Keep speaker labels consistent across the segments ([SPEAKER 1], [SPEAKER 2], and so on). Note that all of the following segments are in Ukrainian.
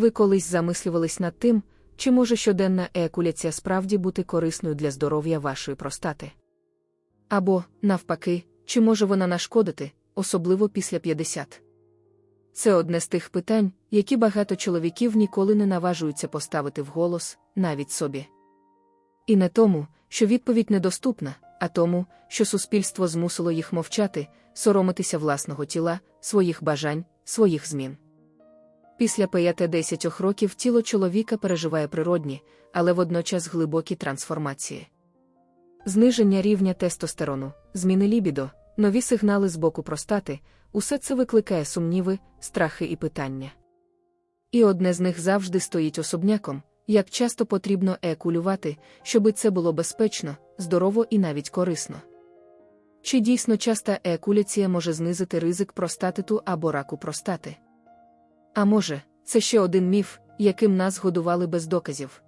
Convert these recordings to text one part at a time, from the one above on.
[SPEAKER 1] Ви колись замислювались над тим, чи може щоденна еякуляція справді бути корисною для здоров'я вашої простати? Або, навпаки, чи може вона нашкодити, особливо після 50? Це одне з тих питань, які багато чоловіків ніколи не наважуються поставити вголос, навіть собі. І не тому, що відповідь недоступна, а тому, що суспільство змусило їх мовчати, соромитися власного тіла, своїх бажань, своїх змін. Після 5-10 років тіло чоловіка переживає природні, але водночас глибокі трансформації. Зниження рівня тестостерону, зміни лібідо, нові сигнали з боку простати усе це викликає сумніви, страхи і питання. І одне з них завжди стоїть особняком, як часто потрібно екулювати, щоби це було безпечно, здорово і навіть корисно. Чи дійсно часта екуляція може знизити ризик простатиту або раку простати? А може, це ще один міф, яким нас годували без доказів.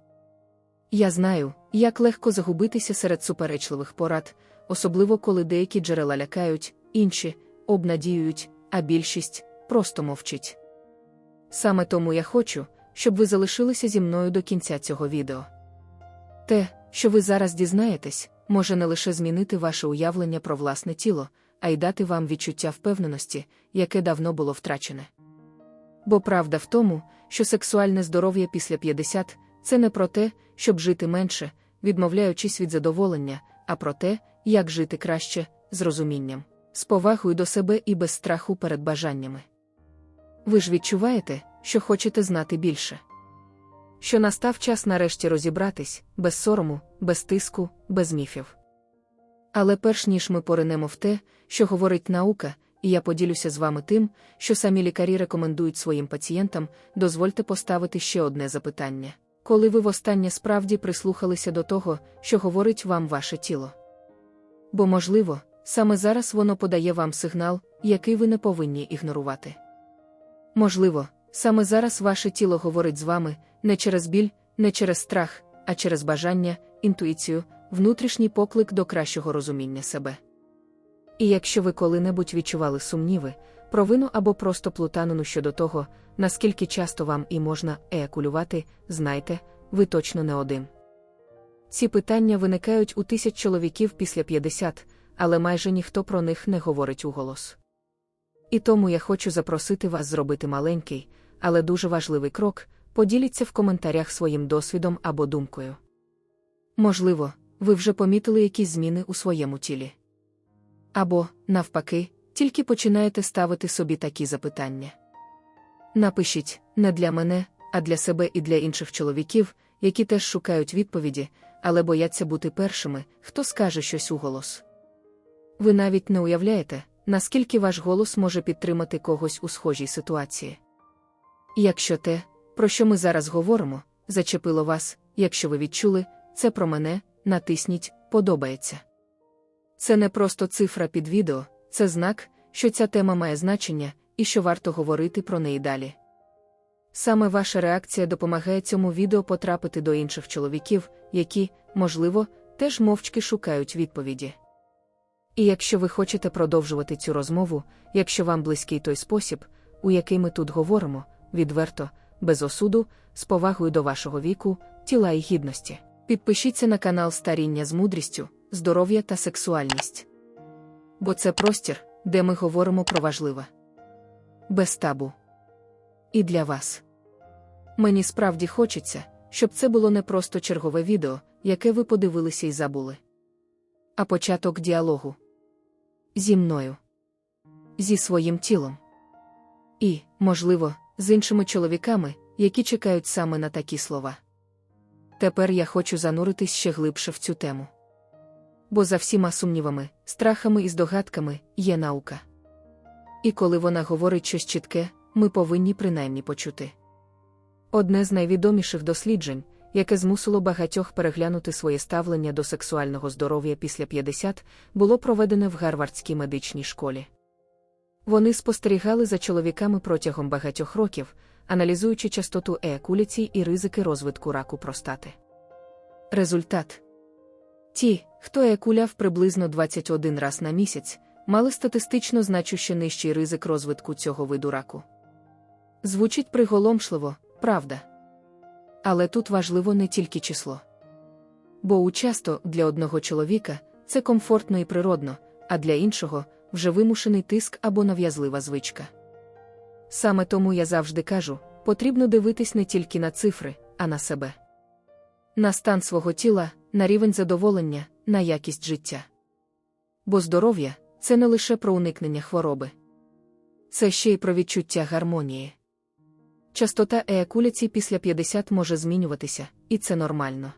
[SPEAKER 1] Я знаю, як легко загубитися серед суперечливих порад, особливо коли деякі джерела лякають, інші обнадіюють, а більшість просто мовчить. Саме тому я хочу, щоб ви залишилися зі мною до кінця цього відео. Те, що ви зараз дізнаєтесь, може не лише змінити ваше уявлення про власне тіло, а й дати вам відчуття впевненості, яке давно було втрачене. Бо правда в тому, що сексуальне здоров'я після 50 це не про те, щоб жити менше, відмовляючись від задоволення, а про те, як жити краще, з розумінням, з повагою до себе і без страху перед бажаннями. Ви ж відчуваєте, що хочете знати більше. Що настав час нарешті розібратись, без сорому, без тиску, без міфів. Але перш ніж ми поринемо в те, що говорить наука, і я поділюся з вами тим, що самі лікарі рекомендують своїм пацієнтам, дозвольте поставити ще одне запитання. Коли ви востаннє справді прислухалися до того, що говорить вам ваше тіло? Бо, можливо, саме зараз воно подає вам сигнал, який ви не повинні ігнорувати. Можливо, саме зараз ваше тіло говорить з вами не через біль, не через страх, а через бажання, інтуїцію, внутрішній поклик до кращого розуміння себе. І якщо ви коли-небудь відчували сумніви, провину або просто плутанину щодо того, наскільки часто вам і можна еякулювати, знайте, ви точно не один. Ці питання виникають у тисяч чоловіків після 50, але майже ніхто про них не говорить уголос. І тому я хочу запросити вас зробити маленький, але дуже важливий крок, поділіться в коментарях своїм досвідом або думкою. Можливо, ви вже помітили якісь зміни у своєму тілі. Або, навпаки, тільки починаєте ставити собі такі запитання. Напишіть не для мене, а для себе і для інших чоловіків, які теж шукають відповіді, але бояться бути першими, хто скаже щось у голос. Ви навіть не уявляєте, наскільки ваш голос може підтримати когось у схожій ситуації. Якщо те, про що ми зараз говоримо, зачепило вас, якщо ви відчули, це про мене, натисніть Подобається. Це не просто цифра під відео, це знак, що ця тема має значення і що варто говорити про неї далі. Саме ваша реакція допомагає цьому відео потрапити до інших чоловіків, які, можливо, теж мовчки шукають відповіді. І якщо ви хочете продовжувати цю розмову, якщо вам близький той спосіб, у який ми тут говоримо, відверто, без осуду, з повагою до вашого віку, тіла і гідності, підпишіться на канал Старіння з мудрістю, здоров'я та сексуальність. Бо це простір, де ми говоримо про важливе. Без табу. І для вас. Мені справді хочеться, щоб це було не просто чергове відео, яке ви подивилися і забули. А початок діалогу зі мною, зі своїм тілом. І, можливо, з іншими чоловіками, які чекають саме на такі слова. Тепер я хочу зануритись ще глибше в цю тему. Бо за всіма сумнівами, страхами і здогадками є наука. І коли вона говорить щось чітке, ми повинні принаймні почути. Одне з найвідоміших досліджень, яке змусило багатьох переглянути своє ставлення до сексуального здоров'я після 50, було проведене в Гарвардській медичній школі. Вони спостерігали за чоловіками протягом багатьох років, аналізуючи частоту еякуляцій і ризики розвитку раку простати. Результат ті, хто еякуляв приблизно 21 раз на місяць, мали статистично значуще нижчий ризик розвитку цього виду раку. Звучить приголомшливо, правда. Але тут важливо не тільки число. Бо участо для одного чоловіка це комфортно і природно, а для іншого вже вимушений тиск або нав'язлива звичка. Саме тому я завжди кажу: потрібно дивитись не тільки на цифри, а на себе. На стан свого тіла, на рівень задоволення, на якість життя. Бо здоров'я це не лише про уникнення хвороби, це ще й про відчуття гармонії. Частота еякуляцій після 50 може змінюватися, і це нормально.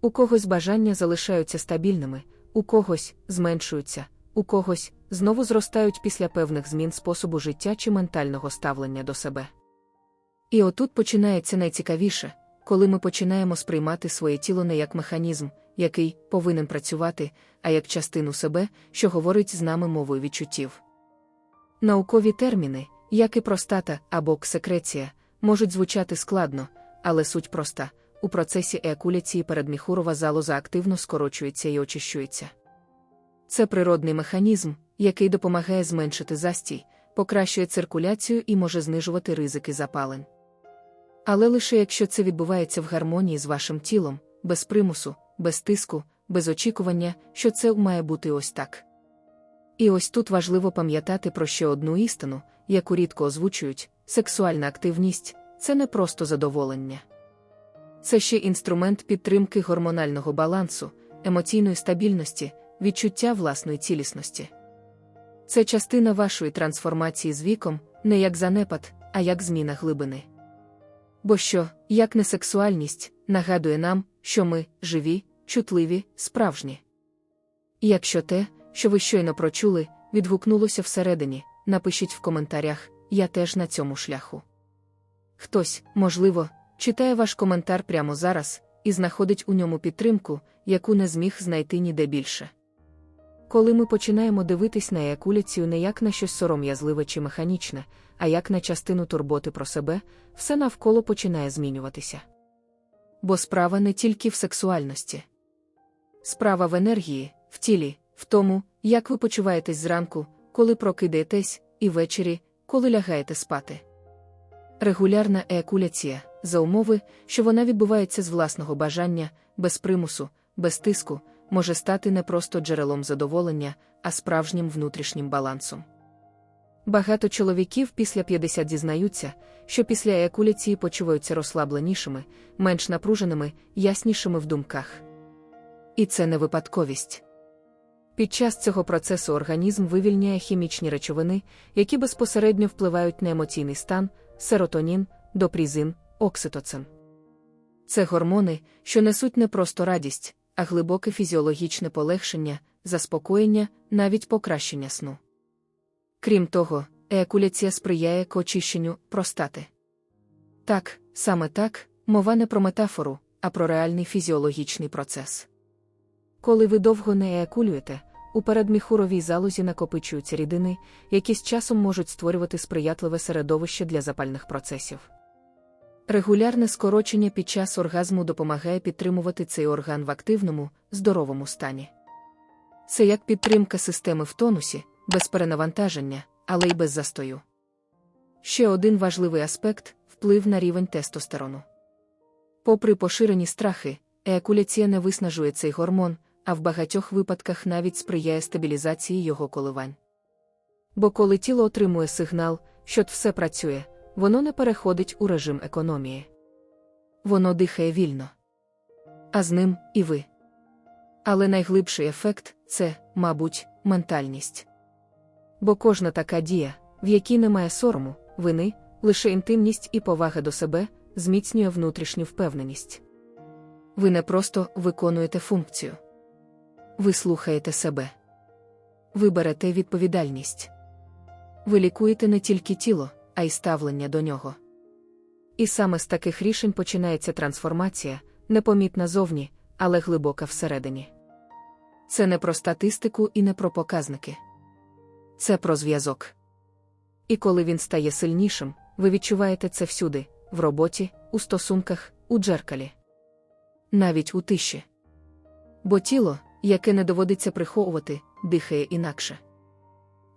[SPEAKER 1] У когось бажання залишаються стабільними, у когось зменшуються, у когось знову зростають після певних змін способу життя чи ментального ставлення до себе. І отут починається найцікавіше, коли ми починаємо сприймати своє тіло не як механізм, який повинен працювати, а як частину себе, що говорить з нами мовою відчуттів. Наукові терміни, як і простата або ксекреція, можуть звучати складно, але суть проста у процесі еакуляції передміхурова залоза активно скорочується і очищується. Це природний механізм, який допомагає зменшити застій, покращує циркуляцію і може знижувати ризики запалень. Але лише якщо це відбувається в гармонії з вашим тілом, без примусу, без тиску, без очікування, що це має бути ось так. І ось тут важливо пам'ятати про ще одну істину, яку рідко озвучують: сексуальна активність це не просто задоволення. Це ще інструмент підтримки гормонального балансу, емоційної стабільності, відчуття власної цілісності. Це частина вашої трансформації з віком, не як занепад, а як зміна глибини. Бо що, як не сексуальність, нагадує нам, що ми живі, чутливі, справжні. Якщо те, що ви щойно прочули, відгукнулося всередині, напишіть в коментарях, я теж на цьому шляху. Хтось, можливо, читає ваш коментар прямо зараз і знаходить у ньому підтримку, яку не зміг знайти ніде більше. Коли ми починаємо дивитись на еякуляцію не як на щось сором'язливе чи механічне, а як на частину турботи про себе, все навколо починає змінюватися. Бо справа не тільки в сексуальності. Справа в енергії, в тілі, в тому, як ви почуваєтесь зранку, коли прокидаєтесь, і ввечері, коли лягаєте спати. Регулярна еякуляція, за умови, що вона відбувається з власного бажання, без примусу, без тиску, може стати не просто джерелом задоволення, а справжнім внутрішнім балансом. Багато чоловіків після 50 дізнаються, що після еякуляції почуваються розслабленішими, менш напруженими, яснішими в думках. І це не випадковість. Під час цього процесу організм вивільняє хімічні речовини, які безпосередньо впливають на емоційний стан, серотонін, допрізин, окситоцин. Це гормони, що несуть не просто радість, а глибоке фізіологічне полегшення, заспокоєння, навіть покращення сну. Крім того, еякуляція сприяє к очищенню простати. Так, саме так, мова не про метафору, а про реальний фізіологічний процес. Коли ви довго не еякулюєте, у передміхуровій залозі накопичуються рідини, які з часом можуть створювати сприятливе середовище для запальних процесів. Регулярне скорочення під час оргазму допомагає підтримувати цей орган в активному, здоровому стані. Це як підтримка системи в тонусі, без перенавантаження, але й без застою. Ще один важливий аспект вплив на рівень тестостерону. Попри поширені страхи, еякуляція не виснажує цей гормон, а в багатьох випадках навіть сприяє стабілізації його коливань. Бо коли тіло отримує сигнал, що все працює, воно не переходить у режим економії. Воно дихає вільно. А з ним і ви. Але найглибший ефект це, мабуть, ментальність. Бо кожна така дія, в якій немає сорому, вини, лише інтимність і повага до себе, зміцнює внутрішню впевненість. Ви не просто виконуєте функцію. Ви слухаєте себе. Ви берете відповідальність. Ви лікуєте не тільки тіло, а й ставлення до нього. І саме з таких рішень починається трансформація, непомітна зовні, але глибока всередині. Це не про статистику і не про показники. Це про зв'язок. І коли він стає сильнішим, ви відчуваєте це всюди, в роботі, у стосунках, у джеркалі, навіть у тиші. Бо тіло, яке не доводиться приховувати, дихає інакше.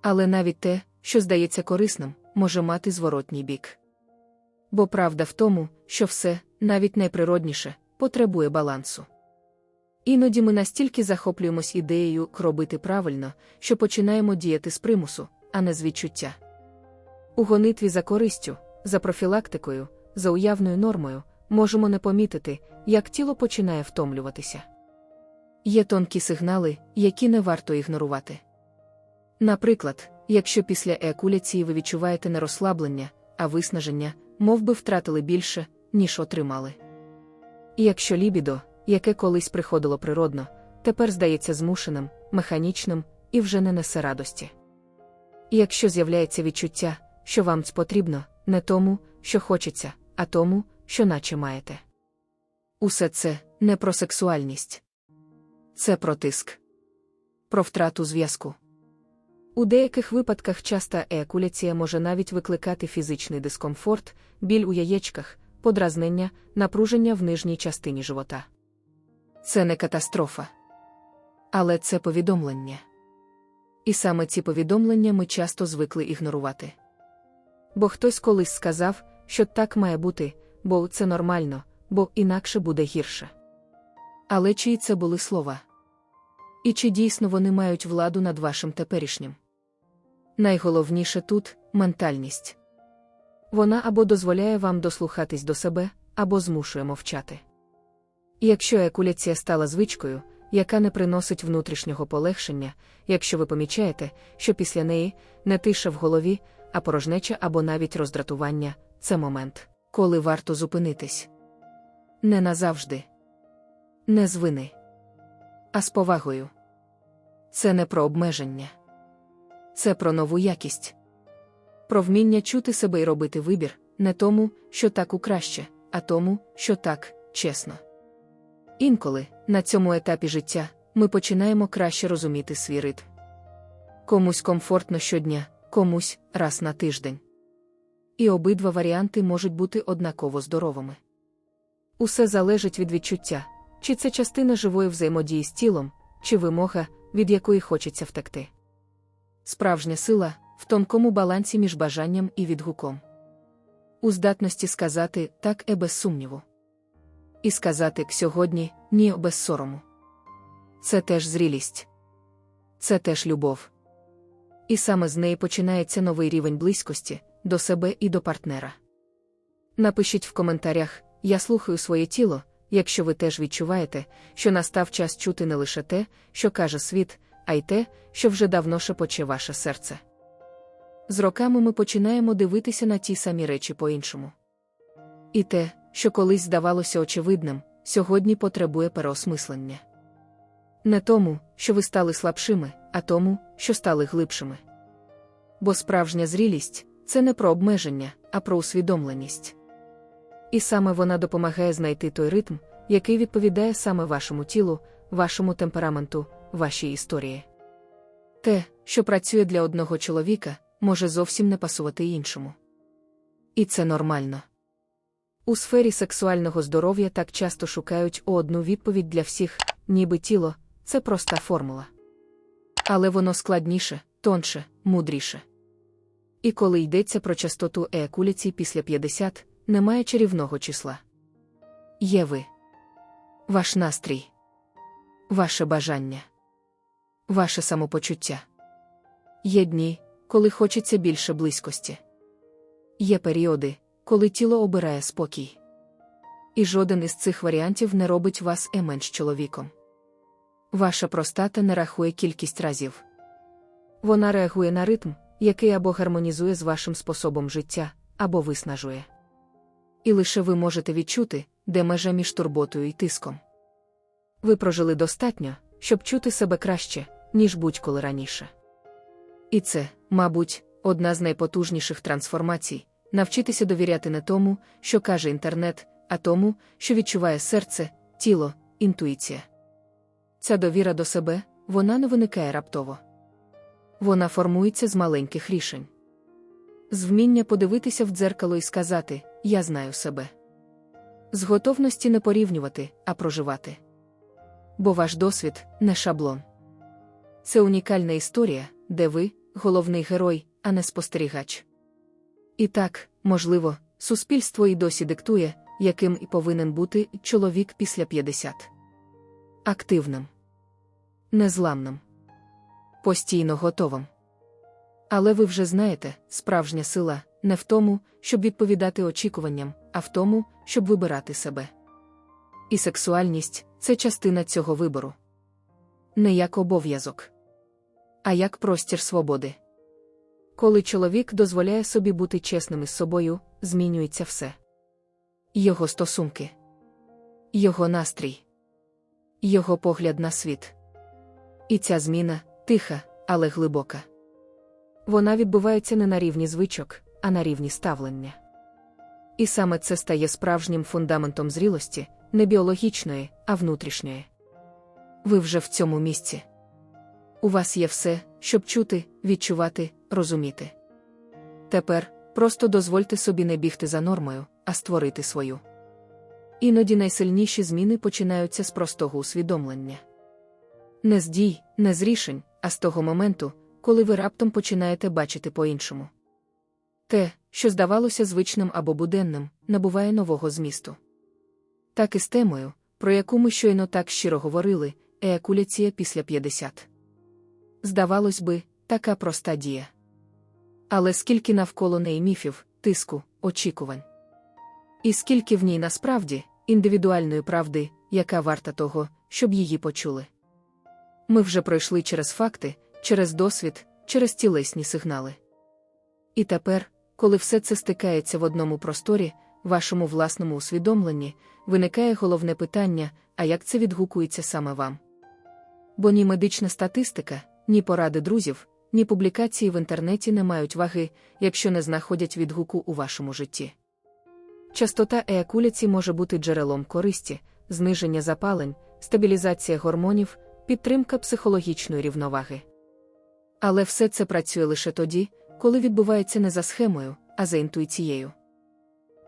[SPEAKER 1] Але навіть те, що здається корисним, може мати зворотній бік. Бо правда в тому, що все, навіть найприродніше, потребує балансу. Іноді ми настільки захоплюємось ідеєю робити правильно, що починаємо діяти з примусу, а не з відчуття. У гонитві за користю, за профілактикою, за уявною нормою можемо не помітити, як тіло починає втомлюватися. Є тонкі сигнали, які не варто ігнорувати. Наприклад, якщо після еякуляції ви відчуваєте не розслаблення, а виснаження, мов би втратили більше, ніж отримали. І якщо лібідо, яке колись приходило природно, тепер здається змушеним, механічним і вже не несе радості. І якщо з'являється відчуття, що вам потрібно, не тому, що хочеться, а тому, що наче маєте. Усе це не про сексуальність. Це про тиск, про втрату зв'язку. У деяких випадках часта еякуляція може навіть викликати фізичний дискомфорт, біль у яєчках, подразнення, напруження в нижній частині живота. Це не катастрофа. Але це повідомлення. І саме ці повідомлення ми часто звикли ігнорувати. Бо хтось колись сказав, що так має бути, бо це нормально, бо інакше буде гірше. Але чиї це були слова? І чи дійсно вони мають владу над вашим теперішнім? Найголовніше тут ментальність. Вона або дозволяє вам дослухатись до себе, або змушує мовчати. Якщо екуляція стала звичкою, яка не приносить внутрішнього полегшення, якщо ви помічаєте, що після неї не тиша в голові, а порожнеча або навіть роздратування це момент, коли варто зупинитись. Не назавжди, не з вини, а з повагою. Це не про обмеження, це про нову якість, про вміння чути себе і робити вибір, не тому, що так у краще, а тому, що так чесно. Інколи, на цьому етапі життя, ми починаємо краще розуміти свій ритм. Комусь комфортно щодня, комусь раз на тиждень. І обидва варіанти можуть бути однаково здоровими. Усе залежить від відчуття, чи це частина живої взаємодії з тілом, чи вимога, від якої хочеться втекти. Справжня сила в тонкому балансі між бажанням і відгуком. У здатності сказати так і без сумніву. І сказати сьогодні ні без сорому. Це теж зрілість. Це теж любов. І саме з неї починається новий рівень близькості до себе і до партнера. Напишіть в коментарях, я слухаю своє тіло, якщо ви теж відчуваєте, що настав час чути не лише те, що каже світ, а й те, що вже давно шепоче ваше серце. З роками ми починаємо дивитися на ті самі речі по-іншому. І те, що колись здавалося очевидним, сьогодні потребує переосмислення. Не тому, що ви стали слабшими, а тому, що стали глибшими. Бо справжня зрілість це не про обмеження, а про усвідомленість. І саме вона допомагає знайти той ритм, який відповідає саме вашому тілу, вашому темпераменту, вашій історії. Те, що працює для одного чоловіка, може зовсім не пасувати іншому. І це нормально. У сфері сексуального здоров'я так часто шукають одну відповідь для всіх, ніби тіло це проста формула. Але воно складніше, тонше, мудріше. І коли йдеться про частоту еякуляцій після 50, немає чарівного числа. Є ви, ваш настрій, ваше бажання, ваше самопочуття. Є дні, коли хочеться більше близькості. Є періоди, коли тіло обирає спокій. І жоден із цих варіантів не робить вас і менш чоловіком. Ваша простата не рахує кількість разів. Вона реагує на ритм, який або гармонізує з вашим способом життя, або виснажує. І лише ви можете відчути, де межа між турботою і тиском. Ви прожили достатньо, щоб чути себе краще, ніж будь-коли раніше. І це, мабуть, одна з найпотужніших трансформацій навчитися довіряти не тому, що каже інтернет, а тому, що відчуває серце, тіло, інтуїція. Ця довіра до себе, вона не виникає раптово. Вона формується з маленьких рішень. З вміння подивитися в дзеркало і сказати Я знаю себе. З готовності не порівнювати, а проживати. Бо ваш досвід не шаблон. Це унікальна історія, де ви головний герой, а не спостерігач. І так, можливо, суспільство і досі диктує, яким і повинен бути чоловік після 50. Активним, незламним, постійно готовим. Але ви вже знаєте, справжня сила не в тому, щоб відповідати очікуванням, а в тому, щоб вибирати себе. І сексуальність це частина цього вибору. Не як обов'язок, а як простір свободи. Коли чоловік дозволяє собі бути чесним із собою, змінюється все. Його стосунки, його настрій, його погляд на світ. І ця зміна тиха, але глибока. Вона відбувається не на рівні звичок, а на рівні ставлення. І саме це стає справжнім фундаментом зрілості, не біологічної, а внутрішньої. Ви вже в цьому місці. У вас є все, щоб чути, відчувати, розуміти. Тепер просто дозвольте собі не бігти за нормою, а створити свою. Іноді найсильніші зміни починаються з простого усвідомлення. Не з дій, не з рішень, а з того моменту, коли ви раптом починаєте бачити по-іншому. Те, що здавалося звичним або буденним, набуває нового змісту. Так і з темою, про яку ми щойно так щиро говорили, еякуляція після 50. Здавалось би, така проста дія. Але скільки навколо неї міфів, тиску, очікувань. І скільки в ній насправді індивідуальної правди, яка варта того, щоб її почули. Ми вже пройшли через факти, через досвід, через тілесні сигнали. І тепер, коли все це стикається в одному просторі, вашому власному усвідомленні, виникає головне питання, а як це відгукується саме вам? Бо ні медична статистика, ні поради друзів, ні публікації в інтернеті не мають ваги, якщо не знаходять відгуку у вашому житті. Частота еякуляції може бути джерелом користі, зниження запалень, стабілізація гормонів, підтримка психологічної рівноваги. Але все це працює лише тоді, коли відбувається не за схемою, а за інтуїцією.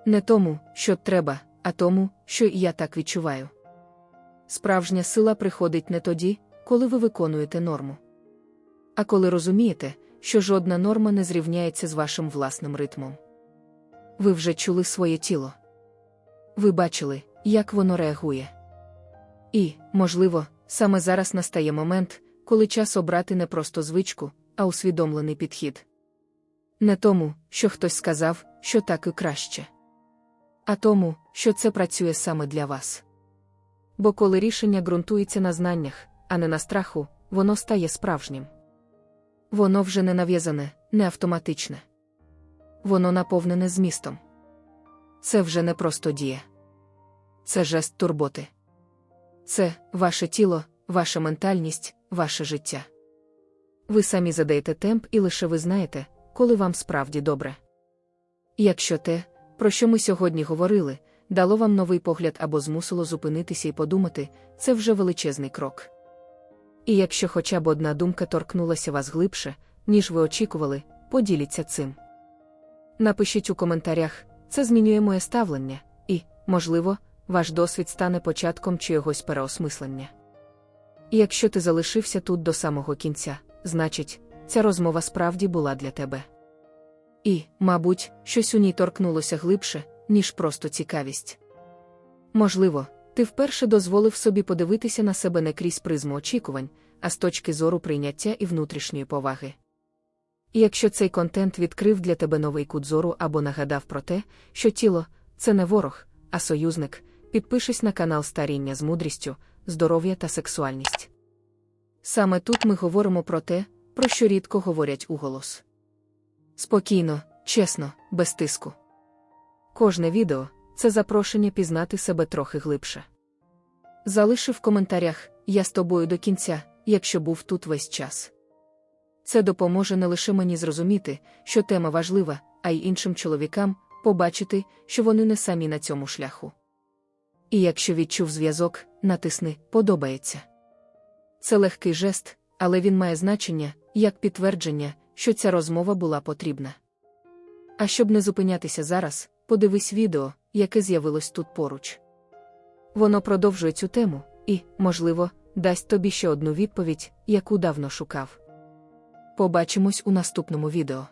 [SPEAKER 1] Не тому, що треба, а тому, що я так відчуваю. Справжня сила приходить не тоді, коли ви виконуєте норму. А коли розумієте, що жодна норма не зрівняється з вашим власним ритмом. Ви вже чули своє тіло. Ви бачили, як воно реагує. І, можливо, саме зараз настає момент, коли час обрати не просто звичку, а усвідомлений підхід. Не тому, що хтось сказав, що так і краще, а тому, що це працює саме для вас. Бо коли рішення ґрунтується на знаннях, а не на страху, воно стає справжнім. Воно вже не нав'язане, не автоматичне. Воно наповнене змістом. Це вже не просто дія. Це жест турботи. Це ваше тіло, ваша ментальність, ваше життя. Ви самі задаєте темп і лише ви знаєте, коли вам справді добре. Якщо те, про що ми сьогодні говорили, дало вам новий погляд або змусило зупинитися і подумати, це вже величезний крок. І якщо хоча б одна думка торкнулася вас глибше, ніж ви очікували, поділіться цим. Напишіть у коментарях, це змінює моє ставлення, і, можливо, ваш досвід стане початком чогось переосмислення. І якщо ти залишився тут до самого кінця, значить, ця розмова справді була для тебе. І, мабуть, щось у ній торкнулося глибше, ніж просто цікавість. Можливо, ти вперше дозволив собі подивитися на себе не крізь призму очікувань, а з точки зору прийняття і внутрішньої поваги. І якщо цей контент відкрив для тебе новий кут зору або нагадав про те, що тіло це не ворог, а союзник, підпишись на канал Старіння з мудрістю, здоров'я та сексуальність. Саме тут ми говоримо про те, про що рідко говорять уголос. Спокійно, чесно, без тиску. Кожне відео це запрошення пізнати себе трохи глибше. Залиши в коментарях я з тобою до кінця, якщо був тут весь час. Це допоможе не лише мені зрозуміти, що тема важлива, а й іншим чоловікам побачити, що вони не самі на цьому шляху. І якщо відчув зв'язок, натисни Подобається. Це легкий жест, але він має значення як підтвердження, що ця розмова була потрібна. А щоб не зупинятися зараз, подивись відео, яке з'явилось тут поруч. Воно продовжує цю тему і, можливо, дасть тобі ще одну відповідь, яку давно шукав. Побачимось у наступному відео.